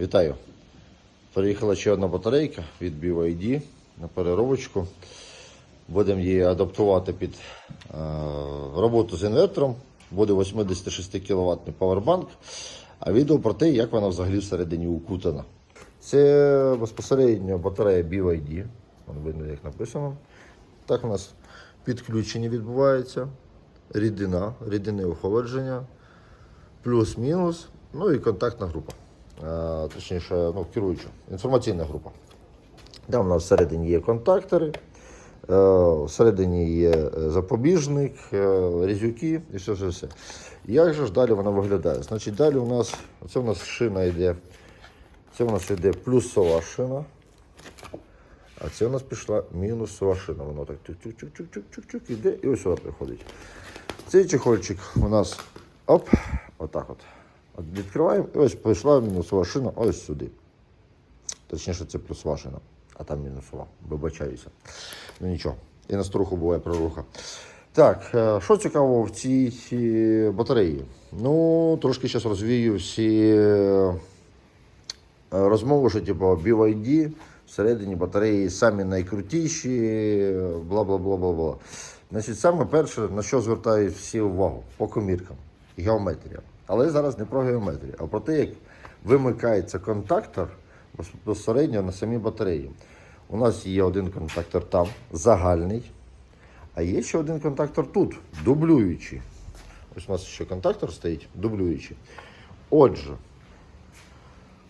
Вітаю. Приїхала ще одна батарейка від BYD на переробочку. Будемо її адаптувати під е, роботу з інвертором. Буде 86 кВт павербанк. А відео про те, як вона взагалі всередині укутана. Це безпосередньо батарея BYD. Вон видно, як написано. Так у нас підключення відбувається. Рідина, рідинне охолодження, плюс-мінус, ну і контактна група. Е, Точніше, ну, керуюча, інформаційна група. Там у нас всередині є контактори, е, всередині є е, запобіжник, різюки і все, все, все. Як же ж далі вона виглядає? Значить, далі у нас, це у нас шина йде, це у нас йде плюсова шина. А це у нас пішла мінусова шина. Воно так чук-чук-чук-чук-чук-чук іде і ось сюди приходить. Цей чехольчик у нас оп, отак от. Відкриваємо і ось пішла мінусова шина ось сюди. Точніше, це плюсова шина, а там мінусова. Вибачаюся. Ну нічого. І на струху буває проруха. Так, е, що цікаво в цій е, батареї? Ну, трошки зараз розвію всі е, розмови, що типу BYD всередині батареї самі найкрутіші, бла бла бла бла бла. Значить, саме перше, на що звертають всі увагу по коміркам, геометрія. Але зараз не про геометрію, а про те, як вимикається контактор безпосередньо на самій батареї. У нас є один контактор там, загальний, а є ще один контактор тут, дублюючий. Ось у нас ще контактор стоїть, дублюючий. Отже,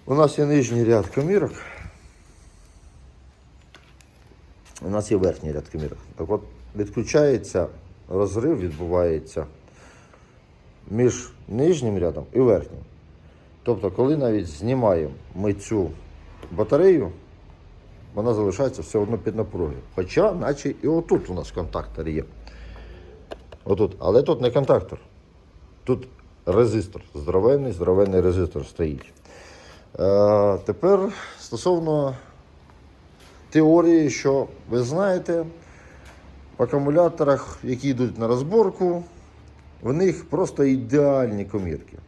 у нас є нижній ряд комірок. У нас є верхній ряд комірок. Так от відключається розрив, відбувається між нижнім рядом і верхнім. Тобто, коли навіть знімаємо ми цю батарею, вона залишається все одно під напругою. Хоча, наче і отут у нас контактор є. Отут. Але тут не контактор. Тут резистор. Здоровенний, здоровенний резистор стоїть. Е, тепер стосовно теорії, що ви знаєте, в акумуляторах, які йдуть на розборку, в них просто ідеальні комірки.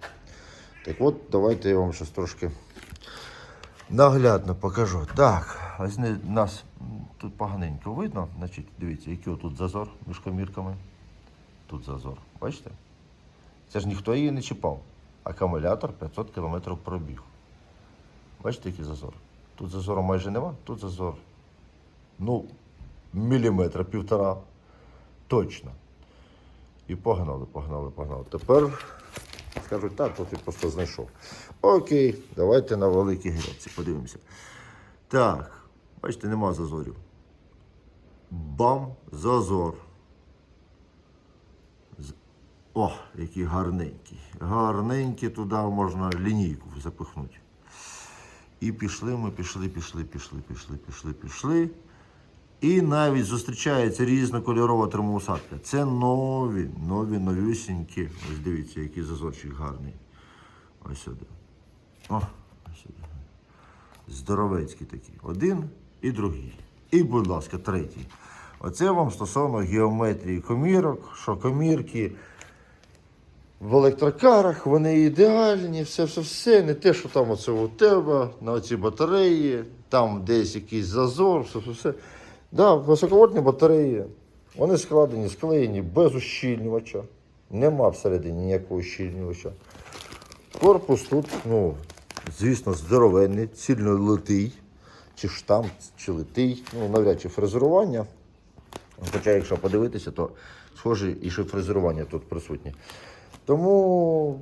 Так от, давайте я вам щось трошки наглядно покажу. Так, ось не- нас тут поганенько видно. Значить, дивіться, який тут зазор між комірками. Тут зазор. Бачите? Це ж ніхто її не чіпав. Акумулятор 500 км пробіг. Бачите, який зазор? Тут зазору майже нема, тут зазор. Ну, міліметра, півтора. Точно. І погнали, погнали, погнали. Тепер скажуть, так, то ти просто знайшов. Окей, давайте на великій грядці подивимося. Так, бачите, нема зазорів. Бам, зазор. О, який гарненький. Гарненький, туди можна лінійку запихнути. І пішли ми, пішли, пішли, пішли, пішли, пішли, пішли. І навіть зустрічається різнокольорова термоусадка. Це нові, нові, новюсінькі. Ось дивіться, який зазорчик гарний. Ось сюди. О, ось сюди. Здоровецький такий. Один і другий. І, будь ласка, третій. Оце вам стосовно геометрії комірок, що комірки в електрокарах, вони ідеальні, все, все, все. Не те, що там оце у тебе, на оці батареї, там десь якийсь зазор, все, все, все. Да, високовольтні батареї, вони складені, склеєні без ущільнювача. Нема всередині ніякого ущільнювача. Корпус тут, ну, звісно, здоровенний, цільно литий, чи штамп, чи литий, ну, навряд чи фрезерування. Хоча, якщо подивитися, то схоже і що фрезерування тут присутнє. Тому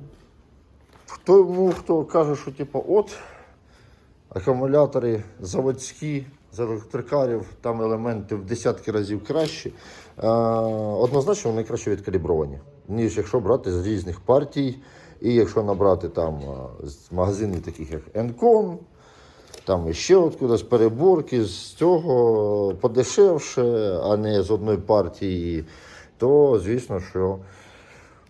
тому хто каже, що типу, от акумулятори заводські з електрикарів, там елементи в десятки разів кращі, е, однозначно вони краще відкалібровані, ніж якщо брати з різних партій. І якщо набрати там е, з магазинів, таких як Encon, там ще от кудись переборки з цього подешевше, а не з одної партії, то звісно, що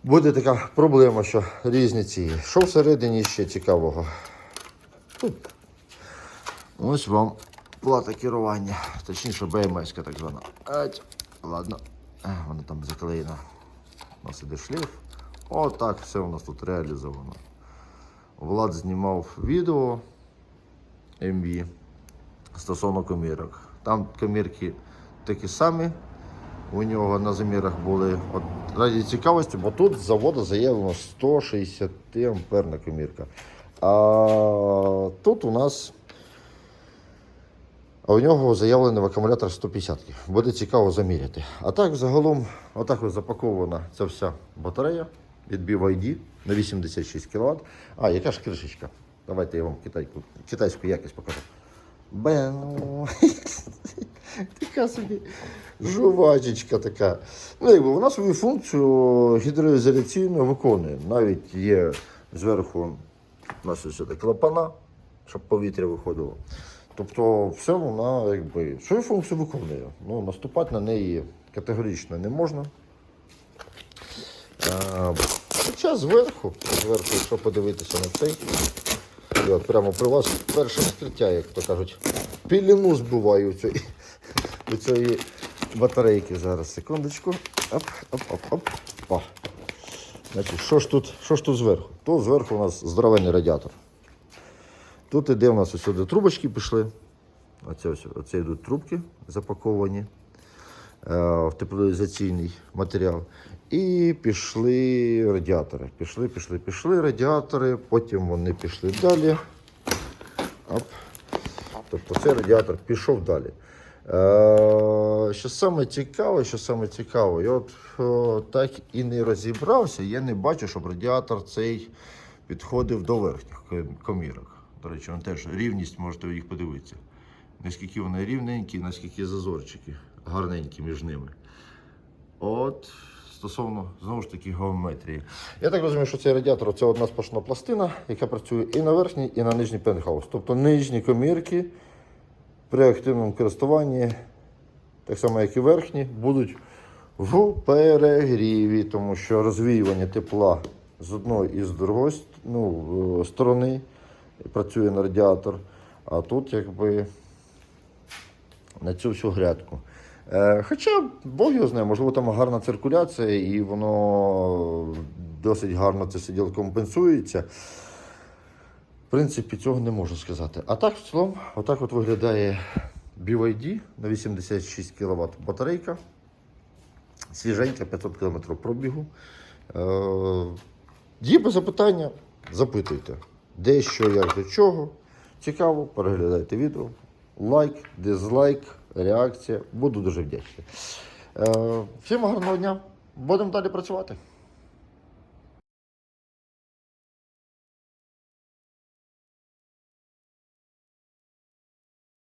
буде така проблема, що різні ці. Що всередині ще цікавого? Тут. Ось вам плата керування, точніше БМС так звана. Ать, ладно, вона там заклеєна. У нас іде шлейф. Отак все у нас тут реалізовано. Влад знімав відео MV стосовно комірок. Там комірки такі самі. У нього на замірах були от, раді цікавості, бо тут з заводу заявлено 160 амперна комірка. А тут у нас а у нього заявлений в акумулятор 150. Буде цікаво заміряти. А так, загалом, отак ось запакована ця вся батарея від BYD на 86 кВт. А, яка ж кришечка? Давайте я вам китайку, китайську якість покажу. Бен. Така собі жувачечка така. Ну, якби вона свою функцію гідроізоляційно виконує. Навіть є зверху у нас ось сюди клапана, щоб повітря виходило. Тобто, все вона якби свою функцію виконує. Ну, наступати на неї категорично не можна. Хоча зверху, зверху, якщо подивитися на цей, от прямо при вас перше відкриття, як то кажуть, піліну збиваю у цієї, у цієї батарейки. Зараз, секундочку. Оп, оп, оп, оп. О. Значить, що ж тут, що ж тут зверху? Тут зверху у нас здоровенний радіатор. Тут іде у нас сюди трубочки пішли. Оце, оце йдуть трубки запаковані е, в теплоізоляційний матеріал. І пішли радіатори. Пішли, пішли, пішли радіатори, потім вони пішли далі. Оп. Тобто цей радіатор пішов далі. Е, що саме цікаве, що саме цікаве, я от е, так і не розібрався, я не бачу, щоб радіатор цей підходив до верхніх комірок. До речі, він теж рівність, можете їх подивитися. Наскільки вони рівненькі, наскільки зазорчики гарненькі між ними. От стосовно знову ж таки геометрії. Я так розумію, що цей радіатор це одна сплошна пластина, яка працює і на верхній, і на нижній пентхаус. Тобто нижні комірки при активному користуванні, так само як і верхні, будуть в перегріві, тому що розвіювання тепла з одної і з другої ну, е, сторони працює на радіатор, а тут якби на цю всю грядку. Е, Хоча Бог його знає, можливо, там гарна циркуляція і воно досить гарно це все діло компенсується. В принципі, цього не можу сказати. А так, в цілому, отак от виглядає BYD на 86 кВт батарейка. Свіженька, 500 км пробігу. Е, Є запитання, запитуйте. Де, що, як, до чого. Цікаво, переглядайте відео. Лайк, дизлайк, реакція. Буду дуже вдячний. Е, Всім гарного дня. Будемо далі працювати.